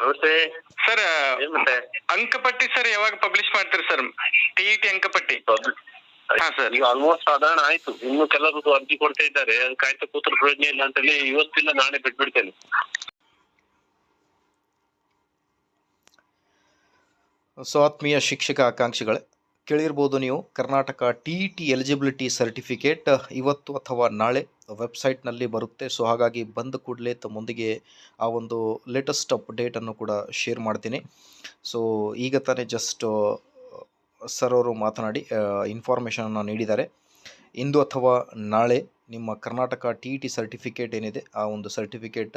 ನಮಸ್ತೆ. ಸರ್ ಏನ್ ಮತ್ತೆ ಅಂಕಪಟ್ಟಿ ಸರ್ ಯಾವಾಗ ಪಬ್ಲಿಷ್ ಮಾಡ್ತೀರಿ ಸರ್ ಟಿ ಇ ಟಿ ಅಂಕಪಟ್ಟಿ. ಹಾ ಸರ್ ಈಗ ಆಲ್ಮೋಸ್ಟ್ ಸಾಧಾರಣ ಆಯ್ತು. ಇನ್ನು ಕೆಲವರು ಅರ್ಜಿ ಕೊಡ್ತಾ ಇದ್ದಾರೆ. ಅದು ಕಾಯ್ತಾ ಕೂತ್ರ ಪ್ರಯೋಜನ ಇಲ್ಲ ಅಂತ ಹೇಳಿ ಇವತ್ತಿಲ್ಲ ನಾಳೆ ಬಿಟ್ಬಿಡ್ತೇನೆ. ಸೊ ಆತ್ಮೀಯ ಶಿಕ್ಷಕ ಆಕಾಂಕ್ಷಿಗಳೇ ಕೇಳಿರ್ಬೋದು ನೀವು. Karnataka T E T eligibility certificate ಇವತ್ತು ಅಥವಾ ನಾಳೆ ವೆಬ್ಸೈಟ್ನಲ್ಲಿ ಬರುತ್ತೆ. ಸೊ ಹಾಗಾಗಿ ಬಂದ ಕೂಡಲೇ ತಮ್ಮೊಂದಿಗೆ ಆ ಒಂದು ಲೇಟೆಸ್ಟ್ ಅಪ್ಡೇಟನ್ನು ಕೂಡ ಶೇರ್ ಮಾಡ್ತೀನಿ. ಸೊ ಈಗ ತಾನೇ ಜಸ್ಟ್ ಸರ್ ಅವರು ಮಾತನಾಡಿ ಇನ್ಫಾರ್ಮೇಷನನ್ನು ನೀಡಿದ್ದಾರೆ. ಇಂದು ಅಥವಾ ನಾಳೆ ನಿಮ್ಮ Karnataka T E T certificate ಏನಿದೆ, ಆ ಒಂದು ಸರ್ಟಿಫಿಕೇಟ್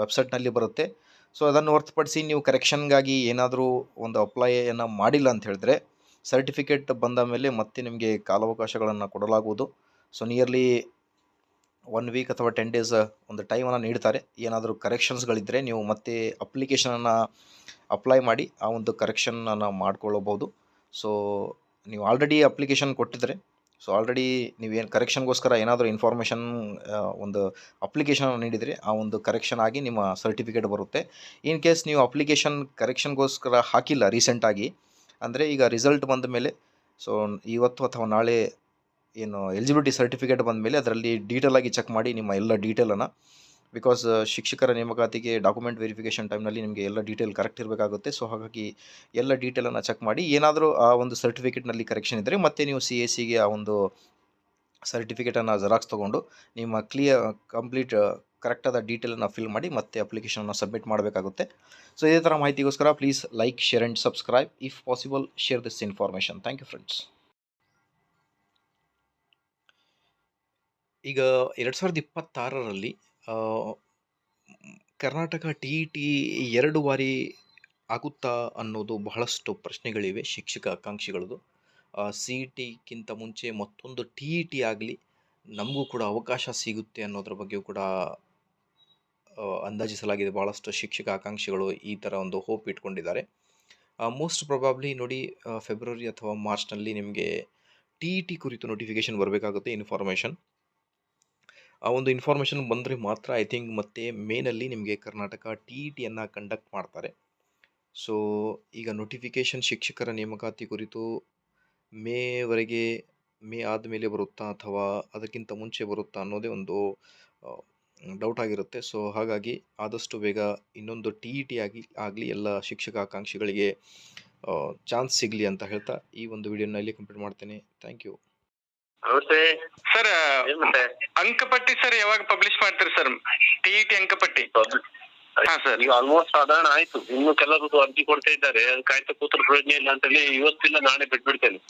ವೆಬ್ಸೈಟ್ನಲ್ಲಿ ಬರುತ್ತೆ. ಸೊ ಅದನ್ನು ಹೊರತುಪಡಿಸಿ ನೀವು ಕರೆಕ್ಷನ್ಗಾಗಿ ಏನಾದರೂ ಒಂದು ಅಪ್ಲೈಯನ್ನು ಮಾಡಿಲ್ಲ ಅಂತ ಹೇಳಿದ್ರೆ ಸರ್ಟಿಫಿಕೇಟ್ ಬಂದ ಮೇಲೆ ಮತ್ತೆ ನಿಮಗೆ ಕಾಲಾವಕಾಶಗಳನ್ನು ಕೊಡಲಾಗುವುದು. ಸೊ ನಿಯರ್ಲಿ ಒನ್ ವೀಕ್ ಅಥವಾ ಟೆನ್ ಡೇಸ್ ಒಂದು ಟೈಮನ್ನು ನೀಡ್ತಾರೆ. ಏನಾದರೂ ಕರೆಕ್ಷನ್ಸ್ಗಳಿದ್ದರೆ ನೀವು ಮತ್ತೆ ಅಪ್ಲಿಕೇಶನನ್ನು ಅಪ್ಲೈ ಮಾಡಿ ಆ ಒಂದು ಕರೆಕ್ಷನನ್ನು ಮಾಡ್ಕೊಳ್ಳಬಹುದು. ಸೊ ನೀವು ಆಲ್ರೆಡಿ ಅಪ್ಲಿಕೇಶನ್ ಕೊಟ್ಟಿದ್ರೆ ಸೊ ಆಲ್ರೆಡಿ ನೀವೇನು ಕರೆಕ್ಷನ್ಗೋಸ್ಕರ ಏನಾದರೂ ಇನ್ಫಾರ್ಮೇಷನ್ ಒಂದು ಅಪ್ಲಿಕೇಶನ್ ನೀಡಿದರೆ ಆ ಒಂದು ಕರೆಕ್ಷನ್ ಆಗಿ ನಿಮ್ಮ ಸರ್ಟಿಫಿಕೇಟ್ ಬರುತ್ತೆ. ಇನ್ ಕೇಸ್ ನೀವು ಅಪ್ಲಿಕೇಶನ್ ಕರೆಕ್ಷನ್ಗೋಸ್ಕರ ಹಾಕಿಲ್ಲ ರೀಸೆಂಟಾಗಿ ಅಂದರೆ ಈಗ ರಿಸಲ್ಟ್ ಬಂದ ಮೇಲೆ ಸೊ ಇವತ್ತು ಅಥವಾ ನಾಳೆ ಏನು ಎಲಿಜಿಬಿಲಿಟಿ ಸರ್ಟಿಫಿಕೇಟ್ ಬಂದ ಮೇಲೆ ಅದರಲ್ಲಿ ಡೀಟೇಲಾಗಿ ಚೆಕ್ ಮಾಡಿ ನಿಮ್ಮ ಎಲ್ಲ ಡೀಟೇಲನ್ನು ಬಿಕಾಸ್ ಶಿಕ್ಷಕರ ನೇಮಕಾತಿಗೆ ಡಾಕ್ಯುಮೆಂಟ್ ವೆರಿಫಿಕೇಷನ್ ಟೈಮ್ನಲ್ಲಿ ನಿಮಗೆ ಎಲ್ಲ ಡೀಟೇಲ್ ಕರೆಕ್ಟ್ ಇರಬೇಕಾಗುತ್ತೆ. ಸೊ ಹಾಗಾಗಿ ಎಲ್ಲ ಡೀಟೇಲನ್ನು ಚೆಕ್ ಮಾಡಿ, ಏನಾದರೂ ಆ ಒಂದು ಸರ್ಟಿಫಿಕೇಟ್ನಲ್ಲಿ ಕರೆಕ್ಷನ್ ಇದ್ದರೆ ಮತ್ತೆ ನೀವು ಸಿ ಎಸ್ ಸಿಗೆ ಆ ಒಂದು ಸರ್ಟಿಫಿಕೇಟನ್ನು ಜೆರಾಕ್ಸ್ ತೊಗೊಂಡು ನಿಮ್ಮ ಕ್ಲಿಯರ್ ಕಂಪ್ಲೀಟ್ ಕರೆಕ್ಟಾದ ಡೀಟೇಲನ್ನು ಫಿಲ್ ಮಾಡಿ ಮತ್ತೆ ಅಪ್ಲಿಕೇಶನನ್ನು ಸಬ್ಮಿಟ್ ಮಾಡಬೇಕಾಗುತ್ತೆ. ಸೊ ಇದೇ ಥರ ಮಾಹಿತಿಗೋಸ್ಕರ please like share and subscribe if possible share this information thank you friends ಈಗ ಎರಡು ಸಾವಿರದ ಇಪ್ಪತ್ತಾರರಲ್ಲಿ ಕರ್ನಾಟಕ ಟಿ ಇ ಟಿ ಎರಡು ಬಾರಿ ಆಗುತ್ತಾ ಅನ್ನೋದು ಬಹಳಷ್ಟು ಪ್ರಶ್ನೆಗಳಿವೆ, ಶಿಕ್ಷಕ ಆಕಾಂಕ್ಷಿಗಳದು ಸಿ ಇ ಟಿಗಿಂತ ಮುಂಚೆ ಮತ್ತೊಂದು ಟಿ ಇ ಟಿ ಆಗಲಿ ನಮಗೂ ಕೂಡ ಅವಕಾಶ ಸಿಗುತ್ತೆ ಅನ್ನೋದ್ರ ಬಗ್ಗೆಯೂ ಕೂಡ ಅಂದಾಜಿಸಲಾಗಿದೆ ಭಾಳಷ್ಟು ಶಿಕ್ಷಕ ಆಕಾಂಕ್ಷಿಗಳು ಈ ಥರ ಒಂದು ಹೋಪ್ ಇಟ್ಕೊಂಡಿದ್ದಾರೆ. ಮೋಸ್ಟ್ ಪ್ರೊಬಾಬ್ಲಿ ನೋಡಿ ಫೆಬ್ರವರಿ ಅಥವಾ ಮಾರ್ಚ್ನಲ್ಲಿ ನಿಮಗೆ ಟಿ ಇ ಟಿ ಕುರಿತು ನೋಟಿಫಿಕೇಷನ್ ಬರಬೇಕಾಗುತ್ತೆ ಇನ್ಫಾರ್ಮೇಷನ್ ಆ ಒಂದು ಇನ್ಫಾರ್ಮೇಷನ್ ಬಂದರೆ ಮಾತ್ರ ಐ ಥಿಂಕ್ ಮತ್ತೆ ಮೇನಲ್ಲಿ ನಿಮಗೆ ಕರ್ನಾಟಕ ಟಿ ಇ ಟಿಯನ್ನು ಕಂಡಕ್ಟ್ ಮಾಡ್ತಾರೆ. ಸೊ ಈಗ ನೋಟಿಫಿಕೇಷನ್ ಶಿಕ್ಷಕರ ನೇಮಕಾತಿ ಕುರಿತು ಮೇವರೆಗೆ ಮೇ ಆದಮೇಲೆ ಬರುತ್ತಾ ಅಥವಾ ಅದಕ್ಕಿಂತ ಮುಂಚೆ ಬರುತ್ತಾ ಅನ್ನೋದೇ ಒಂದು ಡೌಟ್ ಆಗಿರುತ್ತೆ. ಸೊ ಹಾಗಾಗಿ ಆದಷ್ಟು ಬೇಗ ಇನ್ನೊಂದು ಟಿ ಇ ಟಿ ಆಗಿ ಆಗಲಿ ಎಲ್ಲ ಶಿಕ್ಷಕ ಆಕಾಂಕ್ಷಿಗಳಿಗೆ ಚಾನ್ಸ್ ಸಿಗಲಿ ಅಂತ ಹೇಳ್ತಾ ಈ ಒಂದು ವಿಡಿಯೋನ ಇಲ್ಲಿ ಕಂಪ್ಲೀಟ್ ಮಾಡ್ತೇನೆ. ಥ್ಯಾಂಕ್ ಯು ಸರ್ ಅಂಕಪಟ್ಟಿ ಸರ್ ಯಾವಾಗ ಪಬ್ಲಿಷ್ ಮಾಡ್ತೀರಿ ಸರ್ ಟಿ ಇ ಟಿ ಅಂಕಪಟ್ಟಿ? ಹಾ ಸರ್ ಈಗ ಆಲ್ಮೋಸ್ಟ್ ಸಾಧಾರಣ ಆಯ್ತು. ಇನ್ನು ಕೆಲವರು ಅರ್ಜಿ ಕೊಡ್ತಾ ಇದ್ದಾರೆ. ಕಾಯ್ತಾ ಕೂತ್ರ ಪ್ರಯೋಜನ ಇಲ್ಲ ಅಂತ ಹೇಳಿ ಇವತ್ತಿಲ್ಲ ನಾಳೆ ಬಿಟ್ಬಿಡ್ತೇನೆ.